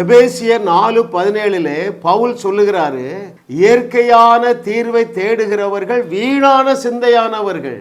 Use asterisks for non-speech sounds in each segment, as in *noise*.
எபேசியர் நாலு பதினேழுலே பவுல் சொல்லுகிறாரு இயற்கையான தீர்வை தேடுகிறவர்கள் வீணான சிந்தையானவர்கள்.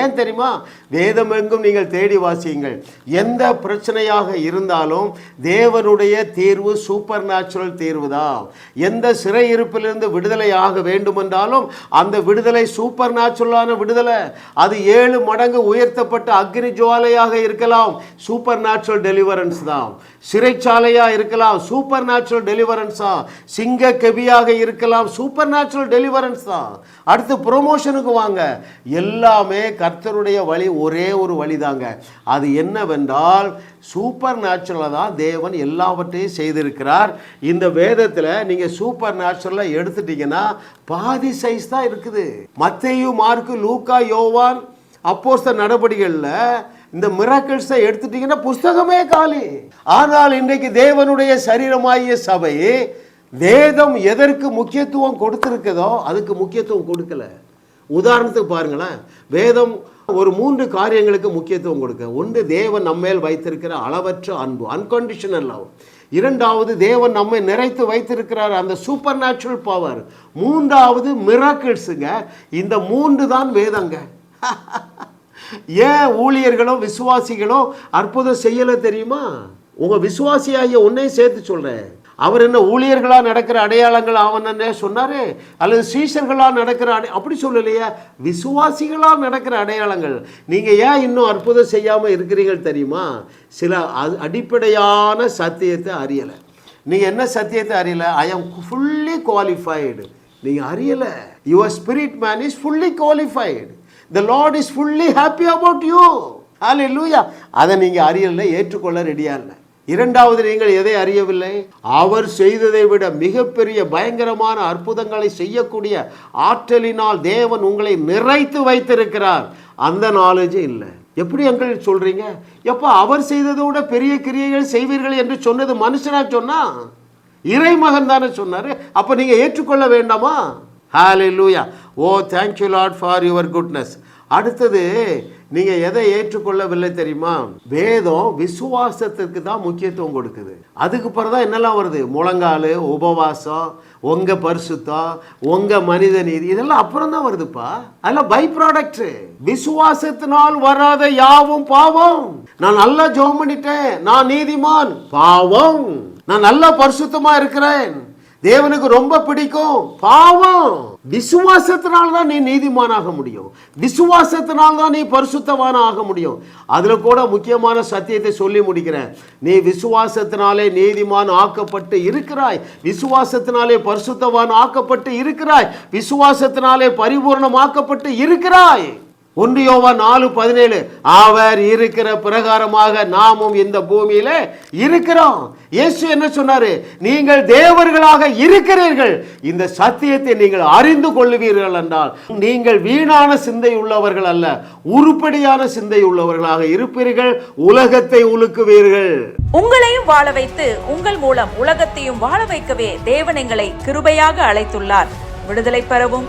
ஏன் தெரியுமா? வேதம் எங்கும் நீங்கள் தேடி வாசியுங்கள். எந்த பிரச்சனையாக இருந்தாலும் தேவனுடைய தீர்வு சூப்பர் நேச்சுரல் தீர்வு தான் எந்த சிறையிருப்பிலிருந்து விடுதலை ஆக வேண்டுமென்றாலும் அந்த விடுதலை சூப்பர் நேச்சுரலான விடுதலை. அது ஏழு மடங்கு உயர்த்தப்பட்ட அக்னி ஜுவாலையாக இருக்கலாம் சூப்பர் நேச்சுரல் டெலிவரன்ஸ் தான். சிறைச்சாலையாக இருக்கலாம் சூப்பர் நேச்சுரல் டெலிவரன்ஸ் தான் சிங்க கெபியாக இருக்கலாம் சூப்பர் நேச்சுரல் டெலிவரன்ஸ் தான். அடுத்து ப்ரொமோஷனுக்கு வாங்க. எல்லாமே கர்த்தருடைய வழி ஒரே ஒரு வழிதாங்க. அது என்னவென்றால் சூப்பர் நேச்சுரலாக தான் தேவன் எல்லாவற்றையும் செய்திருக்கிறார். இந்த வேதத்தில் நீங்கள் சூப்பர் நேச்சுரலாக எடுத்துட்டீங்கன்னா பாதி சைஸ் தான் இருக்குது. மத்தையும் மார்க்கு லூக்கா யோவான் அப்போஸ்த நடவடிக்கைகளில் இந்த மிராக்கிள்ஸை எடுத்துட்டீங்கன்னா புஸ்தகமே காலி. ஆனால் இன்றைக்கு தேவனுடைய சரீரமாகிய சபை வேதம் எதற்கு முக்கியத்துவம் கொடுத்துருக்குதோ அதுக்கு முக்கியத்துவம் கொடுக்கல. உதாரணத்துக்கு பாருங்களேன். வேதம் ஒரு மூன்று காரியங்களுக்கு முக்கியத்துவம் கொடுக்க. ஒன்று தேவன் நம்மேல் வைத்திருக்கிற அளவற்ற அன்பு அன்கண்டிஷனல் லவ் இரண்டாவது தேவன் நம்மை நிறைத்து வைத்திருக்கிறார் அந்த சூப்பர் நேச்சுரல் பவர் மூன்றாவது மிராக்கிள்ஸுங்க இந்த மூன்று தான் வேதங்க. *laughs* ஏன் ஊழியர்களோ விசுவாசிகளோ அற்புதம் செய்யலை தெரியுமா? உங்கள் விசுவாசியாகிய உன்னையும் சேர்த்து சொல்கிறேன் அவர் என்ன ஊழியர்களாக நடக்கிற அடையாளங்கள் அவன் என்ன சொன்னார்? அல்லது சீஷர்களாக நடக்கிற அடை அப்படி சொல்லலையே? விசுவாசிகளாக நடக்கிற அடையாளங்கள். நீங்கள் ஏன் இன்னும் அற்புதம் செய்யாமல் இருக்கிறீர்கள் தெரியுமா? சில அடிப்படையான சத்தியத்தை அறியலை. நீங்கள் என்ன சத்தியத்தை அறியலை? ஐ ஆம் ஃபுல்லி குவாலிஃபைடு நீங்கள் அறியலை. Your spirit man is fully qualified the lord is fully happy about you ஹalleluya அதை நீங்கள் அறியலை ஏற்றுக்கொள்ள ரெடியாக இல்லை. இரண்டாவது நீங்கள் எதை அறியவில்லை? அவர் செய்ததை விட மிகப்பெரிய பயங்கரமான அற்புதங்களை செய்யக்கூடிய ஆற்றலினால் தேவன் உங்களை நிறைத்து வைத்திருக்கிறார். அந்த நாலேஜே இல்லை. எப்படி எங்கள் சொல்றீங்க? எப்போ அவர் செய்ததை விட பெரிய கிரியைகள் செய்வீர்கள் என்று சொன்னது மனுஷனா சொன்னா? இறைமகன் தானே சொன்னாரு. அப்போ நீங்க ஏற்றுக்கொள்ள வேண்டாமா? லூயா ஓ thank you lot for your goodness அடுத்தது நீங்க எதை ஏற்றுக்கொள்ளவில்லை தெரியுமா? வேதம் விசுவாசத்திற்கு தான் முக்கியத்துவம் கொடுக்குது. அதுக்கு பிறகு தான் என்னெல்லாம் வருது? முழங்கால் உபவாசம் உங்க பரிசுத்தம் உங்க மனித நீதி இதெல்லாம் அப்புறம் தான் வருதுப்பா. அதெல்லாம் பை ப்ராடக்ட் விசுவாசத்தினால் வராத யாவும் பாவம். நான் நல்லா ஜோம் பண்ணிட்டேன். நான் நீதிமான். பாவம். நான் நல்லா பரிசுத்தமா இருக்கிறேன். தேவனுக்கு ரொம்ப பிடிக்கும். பாவம். விசுவாசத்தினால் தான் நீ நீதிமானாக முடியும். விசுவாசத்தினால்தான் நீ பரிசுத்தவான ஆக முடியும். அதுல கூட முக்கியமான சத்தியத்தை சொல்லி முடிக்கிறேன். நீ விசுவாசத்தினாலே நீதிமான் ஆக்கப்பட்டு இருக்கிறாய். விசுவாசத்தினாலே பரிசுத்தவான் ஆக்கப்பட்டு இருக்கிறாய். விசுவாசத்தினாலே பரிபூர்ணமாக்கப்பட்டு இருக்கிறாய். ஒன்று யோவா நாலு பதினேழு அவர் இருக்கிற பிரகாரமாக நாமும் இந்த பூமியில இருக்கிறோம். இயேசு என்ன சொன்னாரு? நீங்கள் தேவர்களாக இருக்கிறீர்கள். இந்த சத்தியத்தை நீங்கள் அறிந்து கொள்ளுவீர்கள் என்றால் நீங்கள் வீணான சிந்தை உள்ளவர்கள் அல்ல உருப்படியான சிந்தை உள்ளவர்களாக இருப்பீர்கள். உலகத்தை உலுக்குவீர்கள். உங்களையும் வாழ வைத்து உங்கள் மூலம் உலகத்தையும் வாழ வைக்கவே தேவன் எங்களை கிருபையாக அழைத்துள்ளார். விடுதலை பெறவும்.